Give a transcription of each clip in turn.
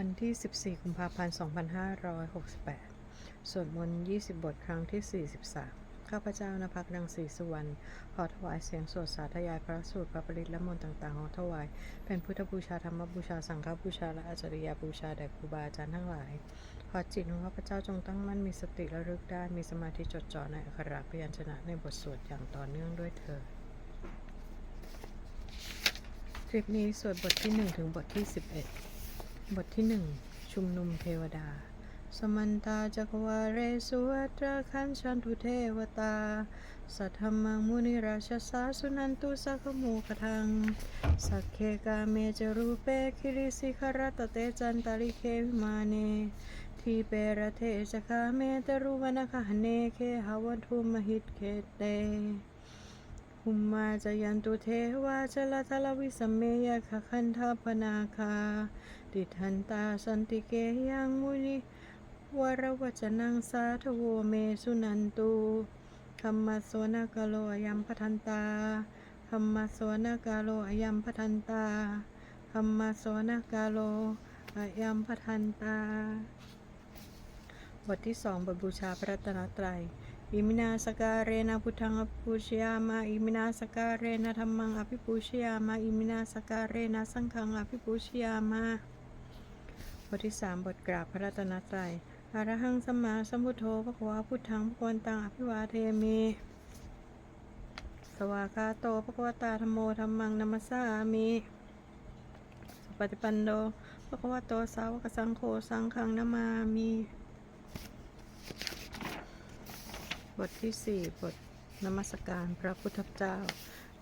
วันที่ 14 กุมภาพันธ์ 2568 สวดมนต์ 20 บทครั้งที่ 43 ข้าพเจ้านภักดังศรีสุวรรณ ขอถวายเสียงสวดสาธยายพระสูตรพระปริตและมนต์ต่างๆ ของถวาย เป็นพุทธบูชา ธรรมบูชา สังฆบูชา และอาจริยบูชา แด่ครูบาอาจารย์ทั้งหลาย ขอจิตของข้าพเจ้าจงตั้งมั่นมีสติระลึกได้ มีสมาธิจดจ่อในอักขระพยัญชนะในบทสวดอย่างต่อเนื่องด้วยเถิดคลิปนี้สวดบทที่ 1 ถึงบทที่ 11 บทที่1ชุมนุมเทวดา สมันตาจักวาเรสุวัตราคันชันตุเทวตา สัทธรรมังมุนิราชสาสุนันตุสักโมกทัง สักเคกาเมจรูเปคิริสิขรตเตจันตาลิเควิมาเนทีเประเทจคาเมตรุวนคหเนเคหาวันทุมหิตเคเตหุมมาจยันตุเทวาจลทลวิสเมยคคันทาพนาคา ติทันตาสันติเกยังมุนิวรวัจนังสาทโวเมสุนันตุธรรมสวนากาโลอยัมปทันตาธรรมสวนากาโลอยัมปทันตาธรรมสวนากาโลอยัมปทันตา บทที่สองบทบูชาพระรัตนตรัยอิมินาสการเรนะพุทธังอภิปูชยามาอิมินาสการเรนะธรรมังอภิปูชยามาอิมินาสการเรนะสังฆังอภิปูชยามา ทที่สามบทกราบพระรัตนตรัยอรหังสัมมาสัมพุทโธพระควาพุทธังพระควรตังอภิวาเทมิสวากาโตพระควตาธรรมโมธรรมังนัมสสามิสุปฏิปันโนพระควโตสาวกสังโฆสังฆังนามามิบทที่4บทนมัสการพระพุทธเจ้า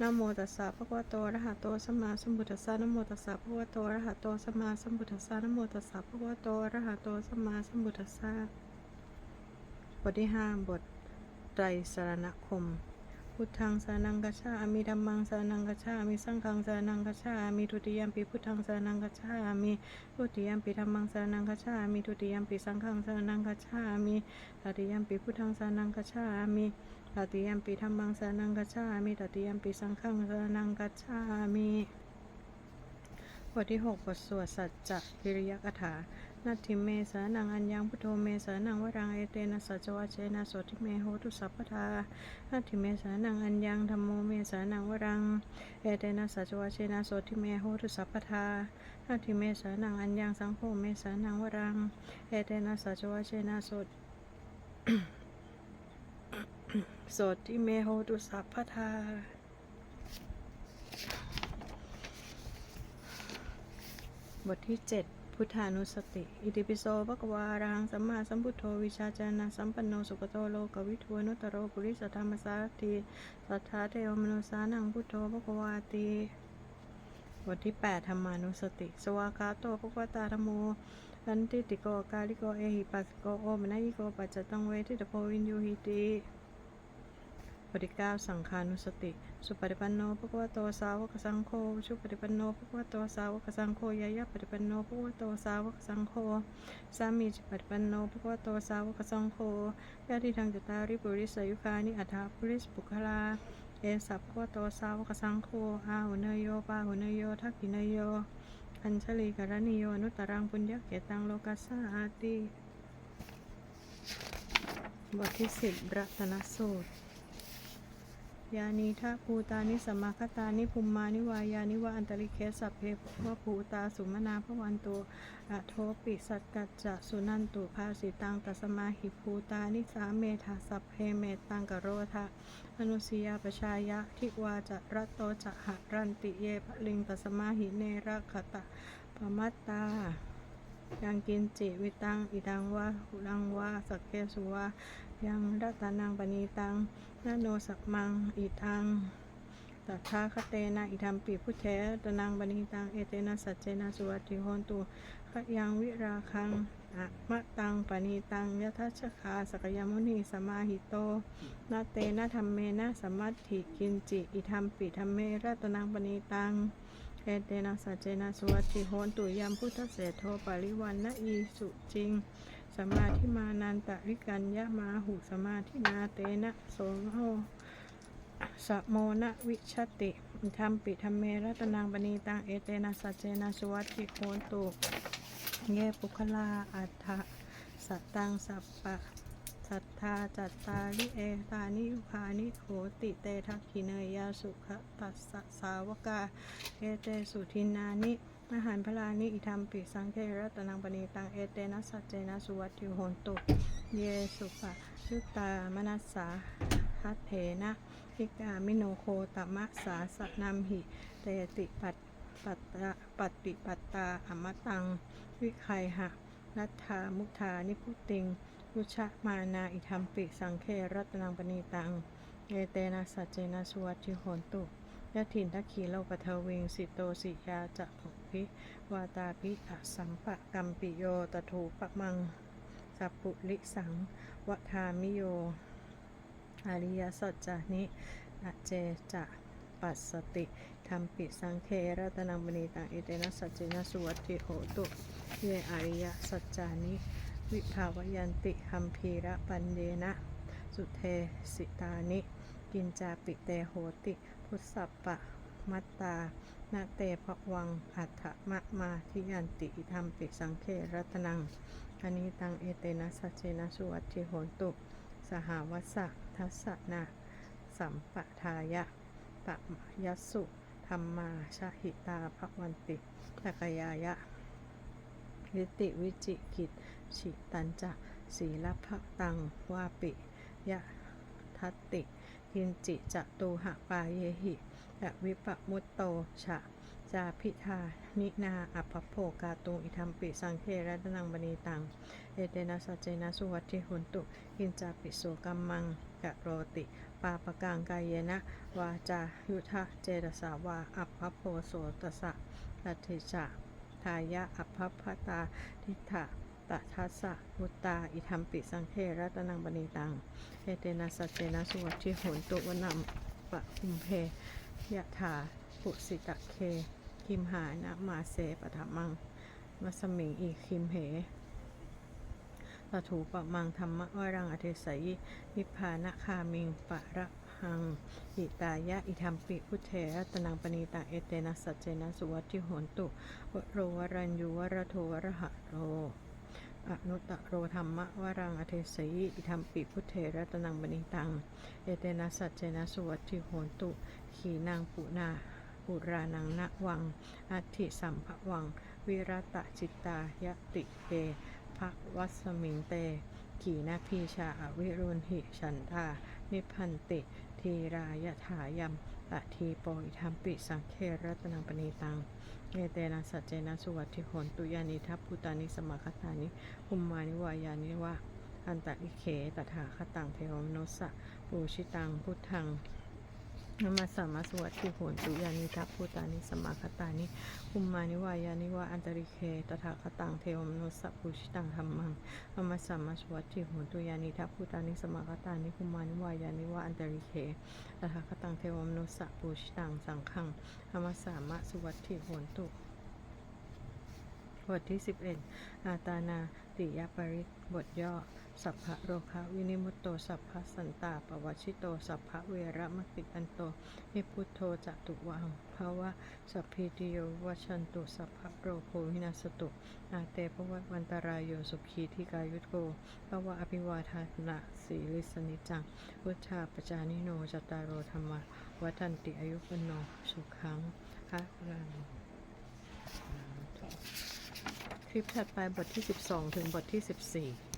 นะโมตัสสะภะคะวะโตอะระหะโตสัมมาสัมพุทธัสสะนะโมตัสสะภะคะวะโตอะระหะโตสัมมาสัมพุทธัสสะนะโมตัสสะภะคะวะโตอะระหะโตสัมมาสัมพุทธัสสะบทที่5บทไตรสรณคม พุทธังสานังกัจฉามิธัมมังสานังกัจฉามิสังฆังสานังกัจฉามิทุติยมปิพุทธังสานังกัจฉามิทุติยมปิธัมมังสานังกัจฉามิทุติยมปิสังฆังสานังกัจฉามิตติยมปิพุทธังสานังกัจฉามิ ตติยมปิธัมมังสานังกัจฉามิตติยมปิสังฆังสานังกัจฉามิบทที่6บทสวดสัจจะวิริยกถานาทิเมสานังอัญญังพุทโธเมสานังวรังเอเตนะสัจวัชเชนะโสทิเมโหตุสัพพทานาทิเมสานังอัญญังธรรมโมเมสานังวรังเอเตนะสัจวะเชนะโสทิเมโหตุสัพพทานาทิเมสานังอัญญังสังโฆเมสานังวรังเอเตนะสัจวะเชนะโสโสดทิเมโหตุสัพพทาบทที่ 7 พุทธานุสติ อิติปิโสภะควารังสัมมาสัมพุทโธวิชาจานะสัมปันโนสุขโตโลกวิทูอนุตโรปุริสธรรมสารติสัทธาเทวมนุสานังพุทโธภะควาติบทที่ 8 ธรรมานุสติ สวากาโตภควตาธรรมโมอันติติโกกาลิโกเอหิปัสโกโอมนะยิโกปัจจตังเวทิตโพวินยูหิติ บทที่9สังขานุสติ สุปฏิปันโนภะคะวโตสาวกสังโฆชุปฏิปันโนภะคะวโตสาวกสังโฆยายะปฏิปันโนภะคะวโตสาวกสังโฆสามีจิปฏิปันโนภะคะวโตสาวกสังโฆญาติทางจตาริปุริสายุคานิอัฏฐาปุริสปุคลาเอสัพพะควโตสาวกสังโฆอาหุเนโยปาหุเนโยทักขิเนโยอัญชลีกรณิโยอนุตตรังปุญญเกตังโลกัสสาอาติบทที่สิบรัตนสูตร ยานีทะภูตานิสมาคตานิภูมมานิวายานิวะอันตริเคสัพเพวะภูตาสุมนาพระวันตุอะโทปิสัตกัจจะสุนันตุภาสิตังตัสมาหิภูตานิสาเมธาสัพเพเมตังกโรทะอนุสียาปชายะทิวาจะรัตโตจะหะรันติเยภลิงตัสมาหิเนรคตะปมัตตา ยังกินจิวิตังอิดังวะหุลังวะสักเกสุวะยังรัตนังปณีตังนาโนสักมังอิทังตัทธาคเตนะอิทัมปีพุทเทตนังปณีตังเอเตนะสัจเจนะสุวัติโหนตุขยังวิราคังอะมะตังปณีตังยทัชคาสกยมุนีสมาหิโตนาเตนะธรรมเมนะสมมัตถิกินจิอิทัมปิธรรมเมรัตนังปณีตัง เอเตนะสัจเจนะสวัสดิโหนตุยามพุทธเสโทปริวันนะอีสุจริงสมมาธิมานันตริกัญญามาหุสมาธินาเตนะโสโหสะโมนะวิชติธรรมปิธรรมเมรัตนังปณีตังเอเตนะสัจเจนะสวัสดิโหนตุเยปุคลาอัฏฐะสัตตังสัพปะ สัทธาจัตตาลิเอตานิยุคานิโหติเตทักขิเนยยาสุขตัสสะสาวกา เอเตสุทินานิอาหารพลานิอิธรรมปิสังเครัตนังปณีตังเอเตนะสัจเจนะสุวัติโหนตุเยสุปะยุตามนัสสาหัตเถนะพิกามิโนโคตมะสาสนัมหิเตติปัตปัตตะปัตติปัตตาอมตัง วิไคหะนัทธามุทานิพุติง วุชะมานาอิธรรมปิสังเครัตนังปณีตัง เอเตนะสัจเจนะสุวัติโหนตุยะถินทักขีโลปทวิงสิโตสิยาจะภุพิวาตาพิอสัมปะกัมปิโยตถูปะมัง สัพปุลิสังวทามิโย อริยสัจจานิอเจจะปัสสติธรรมปิสังเครัตนังมณีตังเอเตนะสัจเจนะสุวัตติโหตุ เยอริยสัจจานิ วิภาวยันติคัมภีระปัญเยนะ สุเทสิตานิ กินจาปิเตโหติ พุทสัพปะมัตตานาเตภวัง อัฏฐมะมาทิยันติธรรมปิสังเครัตนังอนิตังเอเตนะสัจเจนะสุวัติโหตุ สหาวัสสะทัสสะนาสัมปทายะปะยสุธรรมมาชาหิตาภวันติตกยายะ วิติวิจิกิจฉิตันจะศีลพะตังวาปิยะทัตติกินจิจะตูหะปาเยหิะวิปมุตโตฉะจาพิธานินาอัปปโภกาตุงอิธรรมปิสังเครัตนังบณีตัง เอเตนะสัจเจนะสุวัติหุนตุกินจาปิโสกัมมังกะโรติ ปาปะกังกายเยนะ วาจายุทธะเจตสาวาอัปปโพโสตสะตัติจา ทายะอัปปพตาทิฏฐะตทัสสะมุตตา อิธรรมปิสังเครัตนังบณีตังเอเตนะสัจเจนะสุวัตถิหุนตุวนัมปะคุมเพยะถาปุสิตะเค คิมหานะมาเสปะถามังมัสมิงอีคิมเหตถูปะมังธรรมะวรังอเทสยนิพพานะคามิงปะระ หังอิตายะอิธรรมปิพุทเทรตนังปณีตังเอเตนะสัจเจนะสุวัติโหนตุวโรวรัญยูวรโทวรหะโรอนุตตโรธรรมะวรังอเทสยิอิธรรมปิพุทเทรตนังบณิตัง เอเตนะสัจเจนะสุวัติโหนตุ ขีนางปุนาปุรานังนะวังอัติสัมภวัง วิรัตจิตตายติเตภะวัสมิงเต ขีนาพีชาอวิรุณหิฉันทานิพันติ ทีรายถายัมตทีโปอิธรรมปิสังเครัตนังปณีตังเอเตนะสัจเจนะสุวัติโหนตุยานิทัพพุตานิสมคตานิภุมมานิวายานิวะอันตะอิเขตถาคตังเทวมนุสสะปูชิตังพุทธัง นมัสสามาสวัสดิโหนตุยานิทัพพุตานิสมาคตานิคุมมานิวายานิวาอันตริเคตถาคตังเทวมนุสสะปุชิตังธรรมังนมัสสามาสวัสดิโหนตุยานิทัพพุตานิสมาคตานิคุมมานิวายานิวาอันตริเคตถาคตังเทวมนุสสะปุชิตังสังฆังนมัสสามาสวัสดิโหนตุ ทที่ 11 อาตานาติยปริตบทย่อ สัพพะโรคะวินิมุตโต สัพพะสันตาปวัชิโต สัพพะเวระมติกันโต นิพุทโธจตุวังภาวะสัพพิติโยวัชันตุ สัพพะโรโควินาสตุ อาเตปวัตวันตรายโยสุขีทิกายุตโกภาวะอภิวาทานะสีลิสนิจังวุชาปจานิโนจตารโรธรรมะวัฏันติอายุปนโนสุขังพระรัง คลิปถัดไปบทที่ 12 ถึงบทที่ 14